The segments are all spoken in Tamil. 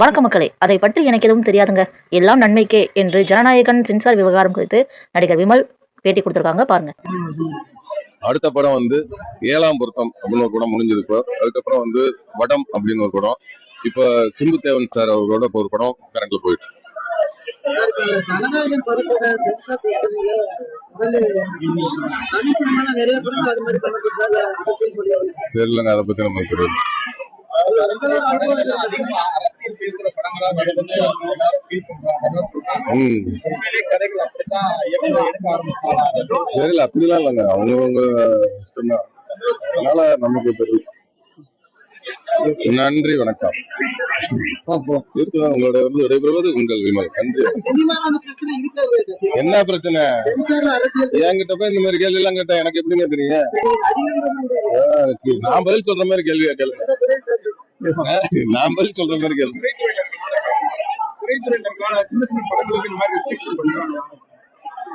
வணக்க மக்களே. அதை பற்றி எனக்கு எதுவும் தெரியாதுங்க. எல்லாம் நன்மைக்கே என்று ஜனநாயகன் சென்சார் விவகாரம் குறித்து நடிகர் விமல் பேட்டி கொடுத்திருக்காங்க. பாருங்க. அடுத்த படம் வந்து ஏழாம் பொருத்தம் அப்படின்னு ஒரு படம் முடிஞ்சது இப்போ. அதுக்கப்புறம் வந்து வடம் அப்படின்னு ஒரு படம். இப்போ சிம்புதேவன் சார் அவரோட ஒரு படம் கரண்ட்ல போயிட்டு. தெரியலங்க. அதை பத்தி நமக்கு தெரியாது. தெரியல அப்படிலாம் இல்லைங்க. அவங்கவுங்க இஷ்டம்தான். அதனால நமக்கு தெரியல நன்றி வணக்கம். உங்களோட வந்து விடைபெறுவது உங்கள் விமல். நன்றி. என்ன பிரச்சனை? என்கிட்ட போய் இந்த மாதிரி கேள்வி எல்லாம் கேட்டா எனக்கு எப்படிங்க தெரியும்? நான் பதில் சொல்ற மாதிரி கேள்வியா கேளுங்க நான் பதில் சொல்ற மாதிரி கேள்வி திரைத்துறையினருக்கான சின்ன சின்ன படங்களுக்கு இந்த மாதிரி restriction பண்றாங்க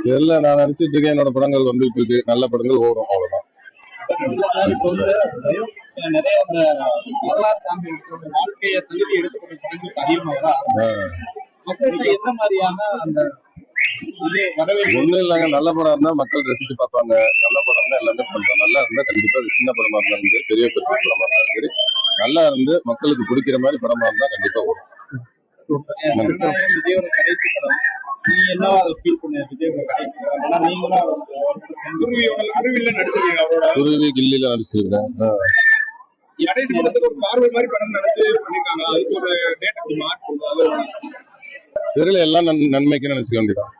தெரியல நான் நடிச்சிட்டு இருக்கேன். என்னோட படங்கள் வந்துட்டு இருக்கு நல்ல படங்கள் ஓடும் அவ்வளவுதான். ஒண்ணும் இல்லைங்க நல்ல படம் இருந்தா மக்கள் ரசிச்சு பார்ப்பாங்க. நல்ல படம் எல்லாமே பண்றோம். நல்லா இருந்தா கண்டிப்பா சின்ன படமா இருந்தாலும் சரி பெரிய பெரிய படமா இருந்தாலும் சரி நல்லா இருந்து மக்களுக்கு பிடிக்கிற மாதிரி படமா இருந்தா கண்டிப்பா ஓடும். குருவி கில்லில நடிச்சிருக்கிறேன். தெரியல எல்லாம் நன்- நன்மைக்கு நினைச்சுக்க வேண்டியதான்